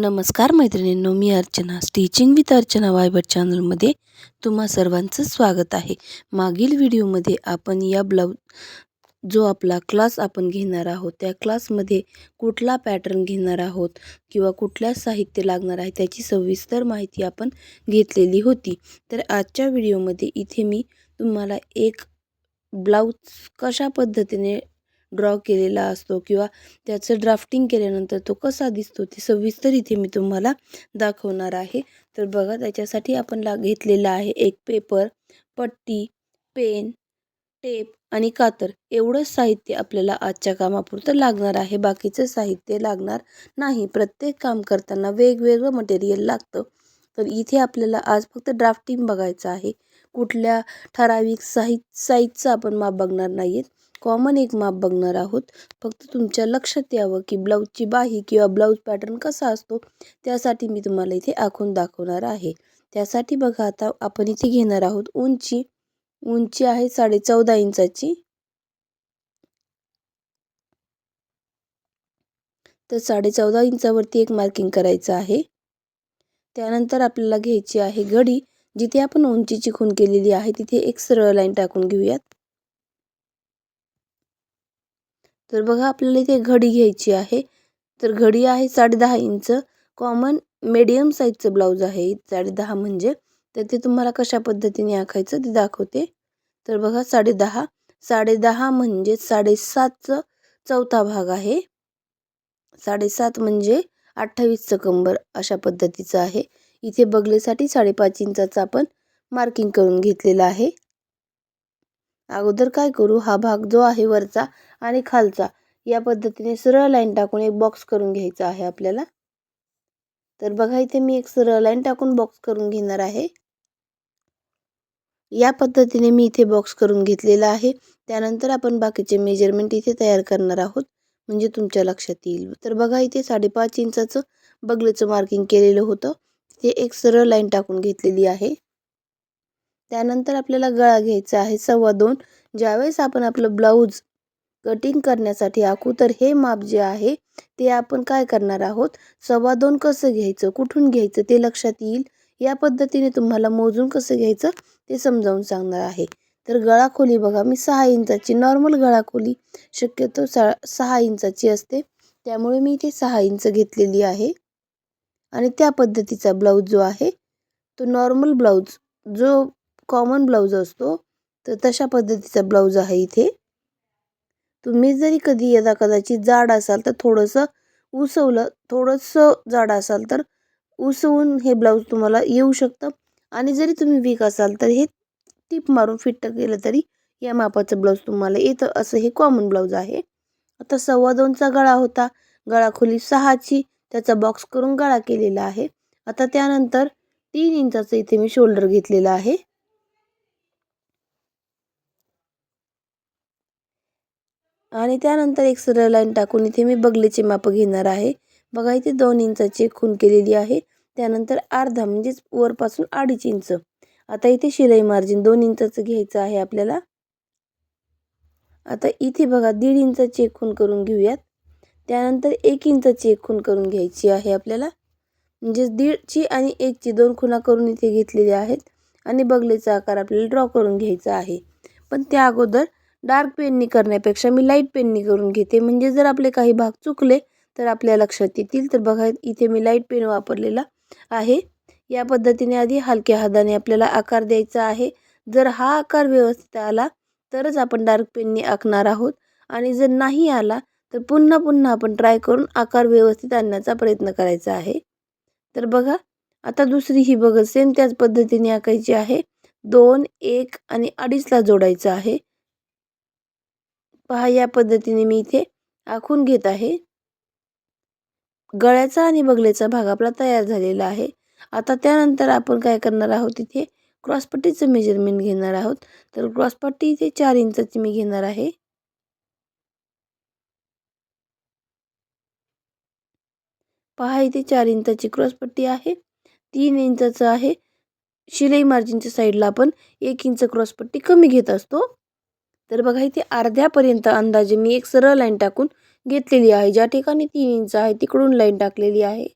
नमस्कार मैत्रिणींनो मी अर्चना. स्टिचिंग विथ अर्चना वायबट चॅनलमध्ये तुम्हा सर्वांचं स्वागत आहे. मागील व्हिडिओमध्ये आपण या ब्लाऊज जो आपला क्लास आपण घेणार आहोत त्या क्लासमध्ये कुठला पॅटर्न घेणार आहोत किंवा कुठल्या साहित्य लागणार आहे त्याची सविस्तर माहिती आपण घेतलेली होती. तर आजच्या व्हिडिओमध्ये इथे मी तुम्हाला एक ब्लाऊज कशा पद्धतीने ड्रॉ केलेला असतो किंवा त्याचं ड्राफ्टिंग केल्यानंतर तो कसा दिसतो ते सविस्तर इथे मी तुम्हाला दाखवणार आहे. तर बघा त्याच्यासाठी आपण ला घेतलेला आहे एक पेपर पट्टी पेन टेप आणि कातर. एवढंच साहित्य आपल्याला आजच्या कामापुरतं लागणार आहे. बाकीचं साहित्य लागणार नाही. प्रत्येक काम करताना वेगवेगळं मटेरियल लागतं. तर इथे आपल्याला आज फक्त ड्राफ्टिंग बघायचं आहे. कुठल्या ठराविक साहि साईजचं आपण माप बघणार नाही कॉमन एक माप बघणार आहोत. फक्त तुमच्या लक्षात यावं की ब्लाऊजची बाही किंवा ब्लाऊज पॅटर्न कसा असतो त्यासाठी मी तुम्हाला इथे आखून दाखवणार आहे. त्यासाठी बघा आता आपण इथे घेणार आहोत उंची. उंची आहे साडे चौदा इंचाची. तर साडे चौदा इंचावरती एक मार्किंग करायचं आहे. त्यानंतर आपल्याला घ्यायची आहे घडी. जिथे आपण उंचीची खून केलेली आहे तिथे एक सरळ लाईन टाकून घेऊयात. तर बघा आपल्याला इथे घडी घ्यायची आहे. तर घडी आहे साडेदहा इंच. कॉमन मीडियम साईजचं ब्लाऊज आहे. साडेदहा म्हणजे तर ते तुम्हाला कशा पद्धतीने आखायचं ते दाखवते. तर बघा साडेदहा. साडेदहा म्हणजे साडेसातचं चौथा भाग आहे. साडेसात म्हणजे अठ्ठावीसचं कंबर अशा पद्धतीचं आहे. इथे बगलेसाठी साडेपाच इंचाचं आपण मार्किंग करून घेतलेलं आहे. अगोदर काय करू? हा भाग जो आहे वरचा आणि खालचा. या पद्धतीने सरळ लाईन टाकून एक बॉक्स करून घ्यायचा आहे आपल्याला. तर बघा इथे मी एक सरळ लाईन टाकून बॉक्स करून घेणार आहे. या पद्धतीने मी इथे बॉक्स करून घेतलेला आहे. त्यानंतर आपण बाकीचे मेजरमेंट इथे तयार करणार आहोत. म्हणजे तुमच्या लक्षात येईल. तर बघा इथे साडेपाच इंचाचं बगलेचं मार्किंग केलेलं होतं. ते एक सरळ लाईन टाकून घेतलेली आहे. त्यानंतर आपल्याला गळा घ्यायचा आहे सव्वा दोन. ज्यावेळेस आपण आपलं ब्लाऊज कटिंग करण्यासाठी आखू. तर हे माप जे आहे ते आपण काय करणार आहोत? सव्वा दोन कसं घ्यायचं? कुठून घ्यायचं? ते लक्षात येईल. या पद्धतीने तुम्हाला मोजून कसं घ्यायचं? ते समजावून सांगणार आहे. तर गळाखोली बघा मी सहा इंचाची नॉर्मल गळाखोली. शक्यतो सा सहा इंचाची असते. त्यामुळे मी इथे सहा इंच घेतलेली आहे. आणि त्या पद्धतीचा ब्लाऊज जो आहे तो नॉर्मल ब्लाऊज जो कॉमन ब्लाऊज असतो तर तशा पद्धतीचा ब्लाऊज आहे इथे. तुम्ही जरी कधी यदा कदाचित जाड असाल तर थोडंसं उसवलं थोडंसं जाड असाल तर उसवून हे ब्लाऊज तुम्हाला येऊ शकतं. आणि जरी तुम्ही वीक असाल तर हे टीप मारून फिट्ट केलं तरी या मापाचं ब्लाऊज तुम्हाला येतं. असं हे कॉमन ब्लाऊज आहे. आता सव्वा दोनचा गळा होता. गळा खोली सहाची त्याचा बॉक्स करून गळा केलेला आहे. आता त्यानंतर तीन इंचाचं इथे मी शोल्डर घेतलेलं आहे. आणि त्यानंतर एक सरळ लाईन टाकून इथे मी बगलेचे माप घेणार आहे. बघा इथे दोन इंचाची खून केलेली आहे. त्यानंतर अर्धा म्हणजेच वरपासून अडीच इंच. आता इथे शिलाई मार्जिन दोन इंचाचं घ्यायचं आहे आपल्याला. आता इथे बघा दीड इंचाची एक खून करून घेऊयात. त्यानंतर एक इंचाची एक खून करून घ्यायची आहे आपल्याला. म्हणजे दीडची आणि एकची दोन खुणा करून इथे घेतलेल्या आहेत. आणि बगलेचा आकार आपल्याला ड्रॉ करून घ्यायचा आहे. पण त्या अगोदर डार्क पेननी करण्यापेक्षा मी लाइट पेननी करून घेते. म्हणजे जर आपले काही भाग चुकले तर आपल्या लक्षात येतील. तर बघा इथे मी लाइट पेन वापरलेला आहे. या पद्धतीने आधी हलक्या हाताने आपल्याला आकार द्यायचा आहे. जर हा आकार व्यवस्थित आला तरच आपण डार्क पेननी आखणार आहोत. आणि जर नाही आला तर पुन्हा पुन्हा आपण ट्राय करून आकार व्यवस्थित आणण्याचा प्रयत्न करायचा आहे. तर बघा आता दुसरी ही बघा सेम त्याच पद्धतीने आखायची आहे. दोन एक आणि अडीचला जोडायचं आहे. पहा या पद्धतीने मी इथे आखून घेत आहे. गळ्याचा आणि बगलेचा भाग आपला तयार झालेला आहे. आता त्यानंतर आपण काय करणार आहोत? इथे क्रॉसपट्टीचं मेजरमेंट घेणार आहोत. तर क्रॉसपट्टी इथे चार इंचाची मी घेणार आहे. पहा इथे चार इंचाची क्रॉसपट्टी आहे. तीन इंचाचं आहे. शिलाई मार्जिनच्या साईडला आपण एक इंच क्रॉसपट्टी कमी घेत असतो. तर बघा इथे अर्ध्यापर्यंत अंदाजे मी एक सरळ लाईन टाकून घेतलेली आहे. ज्या ठिकाणी तीन इंच आहे तिकडून लाईन टाकलेली आहे.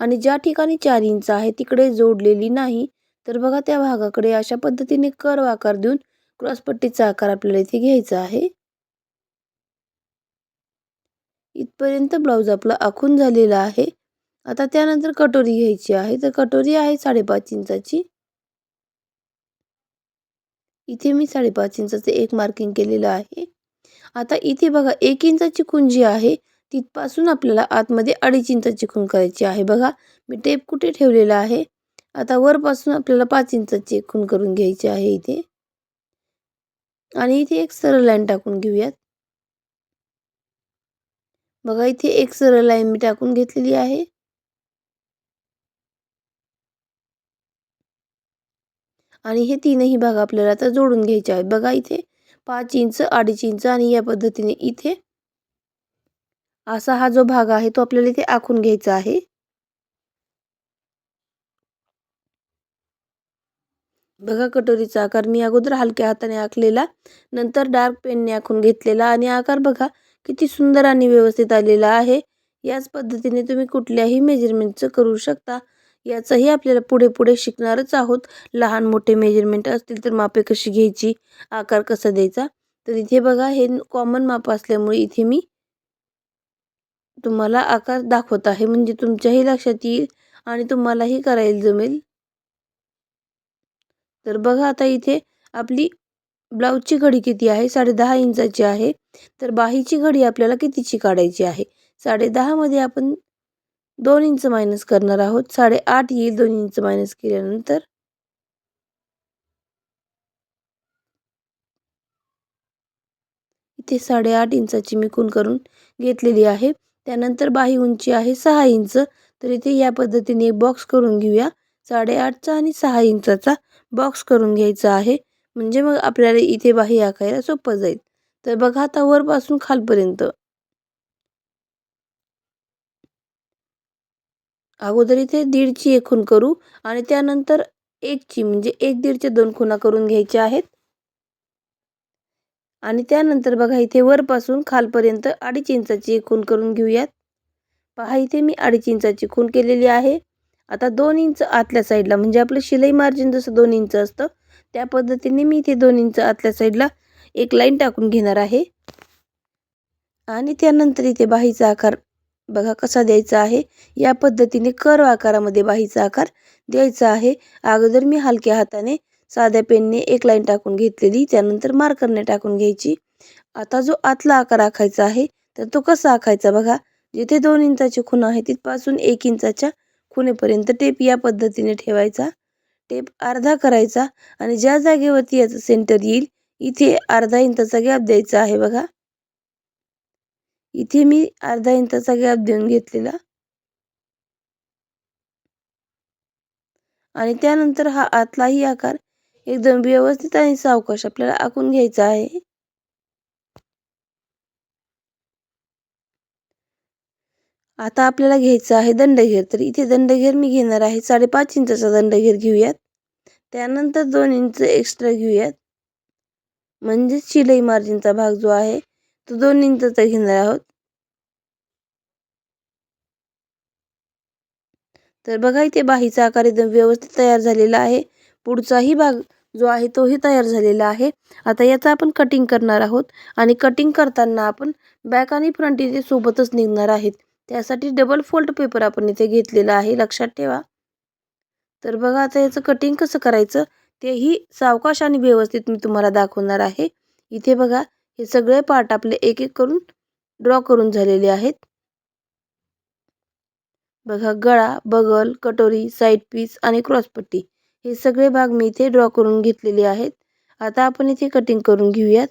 आणि ज्या ठिकाणी चार इंच आहे तिकडे जोडलेली नाही. तर बघा त्या भागाकडे अशा पद्धतीने कर्व आकार देऊन क्रॉसपट्टीचा आकार आपल्याला इथे घ्यायचा आहे. इथपर्यंत ब्लाऊज आपला आखून झालेला आहे. आता त्यानंतर कटोरी घ्यायची आहे. तर कटोरी आहे साडेपाच इंचाची. इथे मी साडेपाच इंचाचं एक मार्किंग केलेलं आहे. आता इथे बघा एक इंचाची खून जी आहे तिथपासून आपल्याला आतमध्ये अडीच इंचाची चिकून करायची आहे. बघा मी टेप कुठे ठेवलेला आहे? आता वरपासून आपल्याला पाच इंचाची खूण करून घ्यायची आहे इथे. आणि इथे एक सरळ लाईन टाकून घेऊयात. बघा इथे एक सरळ लाईन मी टाकून घेतलेली आहे. आणि हे तीनही भाग आपल्याला आता जोडून घ्यायचे आहेत. बघा इथे पाच इंच अडीच इंच आणि या पद्धतीने इथे असा हा जो भाग आहे तो आपल्याला इथे आखून घ्यायचा आहे. बघा कटोरीचा आकार मी अगोदर हलक्या हाताने आखलेला नंतर डार्क पेनने आखून घेतलेला आणि आकार बघा किती सुंदर आणि व्यवस्थित आलेला आहे. याच पद्धतीने तुम्ही कुठल्याही मेजरमेंटचं करू शकता. याचंही आपल्याला पुढे पुढे शिकणारच आहोत. लहान मोठे मेजरमेंट असतील तर मापे कशी घ्यायची? आकार कसा द्यायचा? तर इथे बघा हे कॉमन माप असल्यामुळे इथे मी तुम्हाला आकार दाखवत आहे. म्हणजे तुमच्याही लक्षात येईल आणि तुम्हालाही करायला जमेल. तर बघा आता इथे आपली ब्लाऊजची घडी किती आहे? साडेदहा इंचाची आहे. तर बाहीची घडी आपल्याला कितीची काढायची आहे? साडेदहामध्ये आपण दोन इंच मायनस करणार आहोत. साडेआठ येईल दोन इंच मायनस केल्यानंतर. इथे साडेआठ इंचाची मी खून करून घेतलेली आहे. त्यानंतर बाही उंची आहे सहा इंच. तर इथे या पद्धतीने एक बॉक्स करून घेऊया. साडेआठचा आणि सहा इंचाचा बॉक्स करून घ्यायचा आहे. म्हणजे मग आपल्याला इथे बाही आखायला सोपं जाईल. तर बघा आता वरपासून खालपर्यंत. अगोदर इथे दीडची एक खूण करू आणि त्यानंतर एकची म्हणजे एक दीडच्या दोन खुणा करून घ्यायच्या आहेत. आणि त्यानंतर बघा इथे वरपासून खालपर्यंत अडीच इंचाची एक खून करून घेऊयात. पहा इथे मी अडीच इंचाची खून केलेली आहे. आता दोन इंच आतल्या साईडला म्हणजे आपलं शिलाई मार्जिन जसं दोन इंच असतं त्या पद्धतीने मी इथे दोन इंच आतल्या साईडला एक लाईन टाकून घेणार आहे. आणि त्यानंतर इथे बाहीचा आकार बघा कसा द्यायचा आहे. या पद्धतीने कर्व आकारामध्ये बाहीचा आकार द्यायचा आहे. अगोदर मी हलक्या हाताने साध्या पेनने एक लाईन टाकून घेतलेली त्यानंतर मार्करने टाकून घ्यायची. आता जो आतला आकार आखायचा आहे तर तो कसा आखायचा बघा. जिथे दोन इंचाची खूण आहे तिथपासून एक इंचाच्या खुणेपर्यंत टेप या पद्धतीने ठेवायचा. टेप अर्धा करायचा आणि ज्या जागेवरती याचं सेंटर येईल इथे अर्धा इंचाचा गॅप द्यायचा आहे बघा. इथे मी अर्धा इंचाचा गॅप देऊन घेतलेला. आणि त्यानंतर हा आतलाही आकार एकदम व्यवस्थित आणि सावकाश आपल्याला आखून घ्यायचा आहे. आता आपल्याला घ्यायचं आहे दंडघेर. तर इथे दंडघेर मी घेणार आहे. साडेपाच इंचाचा दंडघेर घेऊयात. त्यानंतर दोन इंच एक्स्ट्रा घेऊयात. म्हणजेच शिलाई मार्जिनचा भाग जो आहे तो दोन इंचाचा घेणार आहोत. तर बघा इथे बाहीचा आकार एकदम व्यवस्थित तयार झालेला आहे. पुढचाही भाग जो आहे तोही तयार झालेला आहे. आता याचा आपण कटिंग करणार आहोत आणि कटिंग करताना आपण बॅक आणि फ्रंट इथे सोबतच निघणार आहेत. त्यासाठी डबल फोल्ड पेपर आपण इथे घेतलेला आहे लक्षात ठेवा. तर बघा आता याचं कटिंग कसं करायचं तेही सावकाश आणि व्यवस्थित मी तुम्हाला दाखवणार आहे. इथे बघा हे सगळे पार्ट आपले एक एक करून ड्रॉ करून झालेले आहेत. बघा गळा बगल कटोरी साईड पीस आणि क्रॉसपट्टी हे सगळे भाग मी इथे ड्रॉ करून घेतलेले आहेत. आता आपण इथे कटिंग करून घेऊयात.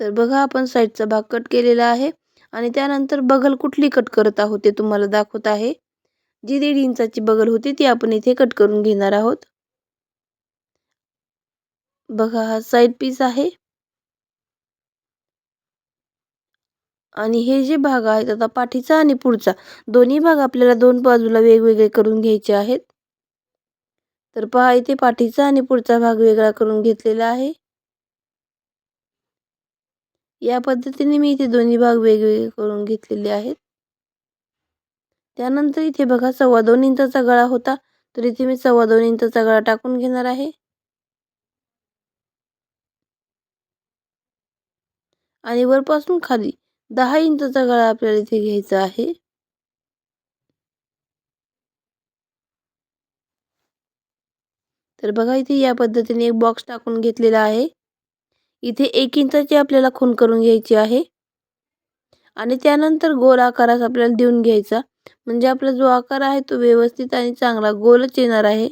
तर बघा आपण साईडचा भाग कट केलेला आहे. आणि त्यानंतर बगल कुठली कट करत आहोत ते तुम्हाला दाखवत आहे. जी दीड इंचाची बगल होती ती आपण इथे कट करून घेणार आहोत. बघा हा साईड पीस आहे. आणि हे जे भाग आहेत आता पाठीचा आणि पुढचा दोन्ही भाग आपल्याला दोन बाजूला वेगवेगळे करून घ्यायचे आहेत. तर पहा इथे पाठीचा आणि पुढचा भाग वेगळा करून घेतलेला आहे. या पद्धतीने मी इथे दोन्ही भाग वेगवेगळे करून घेतलेले आहेत. त्यानंतर इथे बघा सव्वा दोन इंचाचा गळा होता तर इथे मी सव्वा दोन इंचाचा गळा टाकून घेणार आहे. आणि वरपासून खाली दहा इंचाचा गळा आपल्याला इथे घ्यायचा आहे. तर बघा इथे या पद्धतीने एक बॉक्स टाकून घेतलेला आहे. इथे एक इंचाची आपल्याला खून करून घ्यायची आहे. आणि त्यानंतर गोल आकारास आपल्याला देऊन घ्यायचा. म्हणजे आपला जो आकार आहे तो व्यवस्थित आणि चांगला गोलच येणार आहे.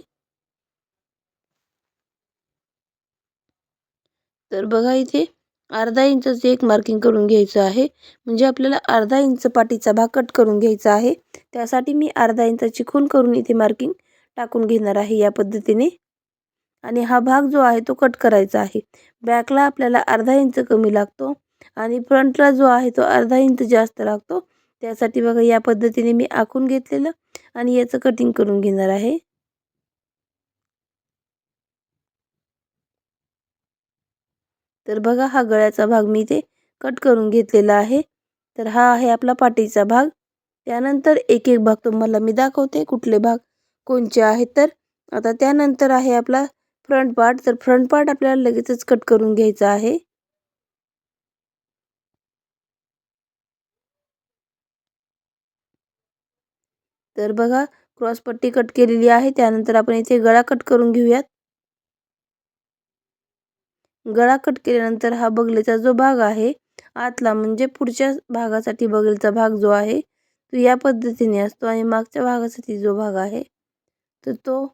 तर बघा इथे अर्धा इंचाचे एक मार्किंग करून घ्यायचं आहे. म्हणजे आपल्याला अर्धा इंच पाठीचा भाग कट करून घ्यायचा आहे. त्यासाठी मी अर्धा इंचाची खून करून इथे मार्किंग टाकून घेणार आहे या पद्धतीने. आणि हा भाग जो आहे तो कट करायचा आहे. बॅकला आपल्याला अर्धा इंच कमी लागतो आणि फ्रंटला जो आहे तो अर्धा इंच जास्त लागतो. त्यासाठी बघा या पद्धतीने मी आखून घेतलेलं आणि याचं कटिंग करून घेणार आहे. तर बघा हा गळ्याचा भाग मी ते कट करून घेतलेला आहे. तर हा आहे आपला पाठीचा भाग. त्यानंतर एक एक भाग तुम्हाला मी दाखवते कुठले भाग कोणचे आहेत तर. आता त्यानंतर आहे आपला फ्रंट पार्ट तर फ्रंट पार्ट आपल्याला लगेचच कट करून घ्यायचा आहे. तर बघा क्रॉस पट्टी कट केलेली आहे. त्यानंतर आपण इथे गळा कट करून घेऊयात. गळा कट केल्यानंतर हा बगलेचा जो भाग आहे आतला म्हणजे पुढच्या भागासाठी बगलेचा भाग जो आहे तो या पद्धतीने असतो आणि मागच्या भागासाठी जो भाग आहे तर तो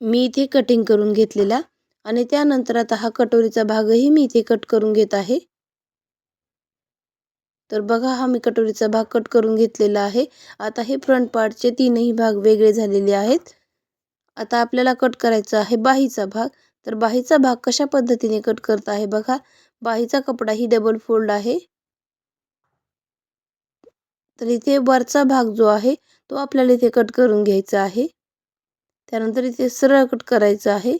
मी इथे कटिंग करून घेतलेला आणि त्यानंतर आता हा कटोरीचा भागही मी इथे कट करून घेत आहे. तर बघा हा मी कटोरीचा भाग कट करून घेतलेला आहे. आता हे फ्रंट पार्टचे तीनही भाग वेगळे झालेले आहेत. आता आपल्याला कट करायचा आहे बाहीचा भाग. तर बाहीचा भाग कशा पद्धतीने कट करत आहे बघा. बाहीचा कपडा ही डबल फोल्ड आहे. तर इथे वरचा भाग जो आहे तो आपल्याला इथे कट करून घ्यायचा आहे. त्यानंतर इथे सरळ कट करायचा आहे.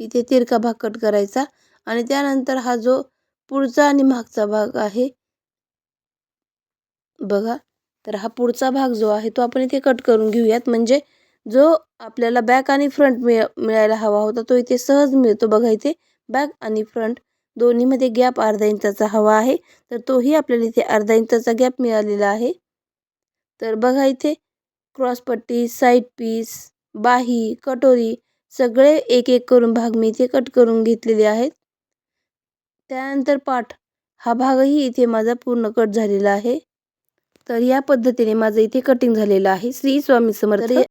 इथे तिरका भाग कट करायचा आणि त्यानंतर हा जो पुढचा आणि मागचा भाग आहे बघा. तर हा पुढचा भाग जो आहे तो आपण इथे कट करून घेऊयात. म्हणजे जो आपल्याला बॅक आणि फ्रंट मिळ मिळायला हवा होता तो इथे सहज मिळतो. बघा इथे बॅक आणि फ्रंट दोन्हीमध्ये गॅप अर्धा इंचाचा हवा आहे. तर तोही आपल्याला इथे अर्धा इंचाचा गॅप मिळालेला आहे. तर बघा इथे क्रॉसपट्टी साईड पीस बाही कटोरी सगळे एक एक करून भाग मी इथे कट करून घेतलेले आहेत. त्यानंतर पाठ हा भागही इथे माझा पूर्ण कट झालेला आहे. तर या पद्धतीने माझं इथे कटिंग झालेलं आहे. श्री स्वामी समर्थ.